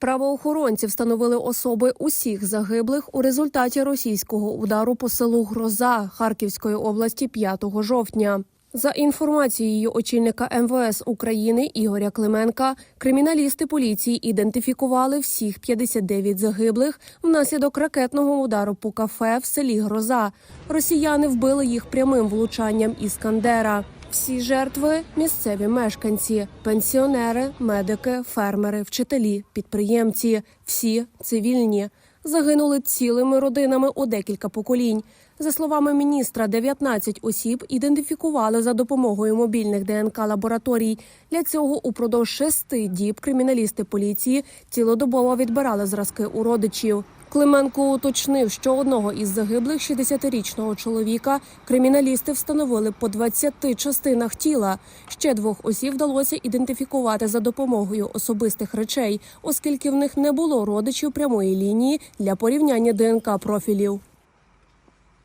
Правоохоронці встановили особи усіх загиблих у результаті російського удару по селу Гроза Харківської області 5 жовтня. За інформацією очільника МВС України Ігоря Клименка, криміналісти поліції ідентифікували всіх 59 загиблих внаслідок ракетного удару по кафе в селі Гроза. Росіяни вбили їх прямим влучанням іскандера. Всі жертви місцеві мешканці, пенсіонери, медики, фермери, вчителі, підприємці. Всі цивільні загинули цілими родинами у декілька поколінь. За словами міністра, 19 осіб ідентифікували за допомогою мобільних ДНК лабораторій. Для цього упродовж шести діб криміналісти поліції цілодобово відбирали зразки у родичів. Клименко уточнив, що одного із загиблих 60-річного чоловіка криміналісти встановили по 20 частинах тіла. Ще двох осіб вдалося ідентифікувати за допомогою особистих речей, оскільки в них не було родичів прямої лінії для порівняння ДНК профілів.